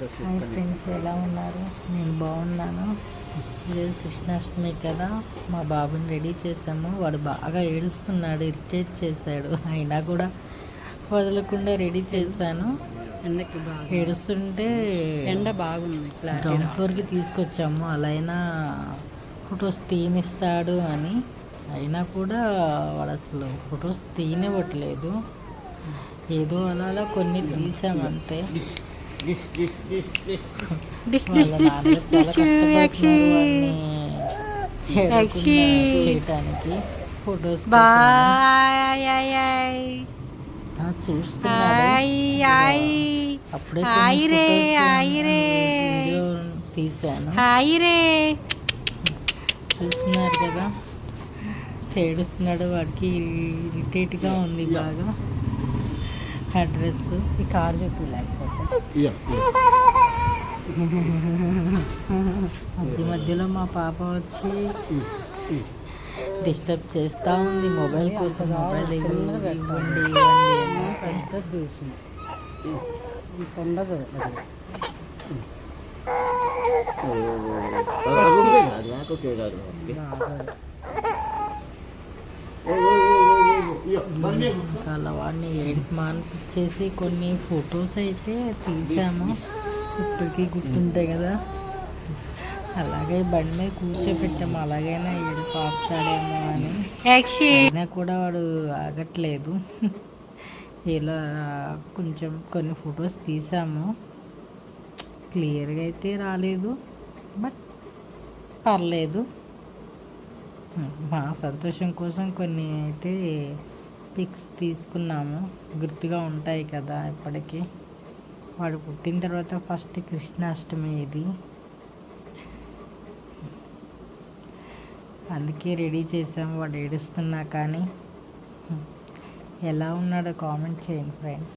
Hi friends ఎలా ఉన్నారు? నేను బాగున్నాను. ఈరోజు కృష్ణాష్టమి కదా. మా బాబుని రెడీ చేసాము వాడు బాగా ఏడుస్తున్నాడు ఇరిటేట్ చేశాడు. అయినా కూడా వదలకుండా రెడీ చేశాను. ఎండకి బాగా? ఏడుస్తుంటే ఎండ బాగుంది. గ్రౌండ్ ఫ్లోర్కి తీసుకొచ్చాము. అలా అయినా ఫొటోస్ తీనిస్తాడు అని. అయినా కూడా వాడు అసలు ఫొటోస్ తీనివ్వట్లేదు. ఏదో అలా కొన్ని తీసామంతే. Dish dish dish dish dish Yakshi యక్షి. ఫొటోస్ బాయ్ ఆయ్ హాయ్ రే, హాయ్ రే. తీసాను హాయ్ రే చూస్తున్నారు కదా. ఏడుస్తున్నాడు వాడికి ఇరిటేట్గా ఉంది బాగా. అడ్రస్ ఈ కార్ చెప్పి లేకపోతే. మధ్య మధ్యలో మా పాప వచ్చి డిస్టర్బ్ చేస్తూ ఉంది. మొబైల్ కోసం మొబైల్ ఇవ్వండి. పెద్ద ఇంత ఉండదు అది బాగా. ఇంకా అలా వాడిని ఏడుపు మానిపించేసి కొన్ని ఫొటోస్ అయితే తీసాము. ఇప్పటికీ గుర్తుంటాయి కదా. అలాగే బండి మీద కూర్చోపెట్టాము. అలాగైనా ఏడుపు ఆపుతాడేమో అని. అయినా కూడా వాడు ఆగట్లేదు. ఇలా కొంచెం కొన్ని ఫొటోస్ తీసాము. క్లియర్గా అయితే రాలేదు. బట్ పర్లేదు. మా సంతోషం కోసం కొన్ని అయితే పిక్స్ తీసుకున్నాము. గుర్తుగా ఉంటాయి కదా ఇప్పటికీ. వాడు పుట్టిన తర్వాత ఫస్ట్ కృష్ణాష్టమి ఇది. అందుకే రెడీ చేసాము వాడు ఏడుస్తున్నా కానీ. ఎలా ఉన్నాడో కామెంట్ చేయండి ఫ్రెండ్స్.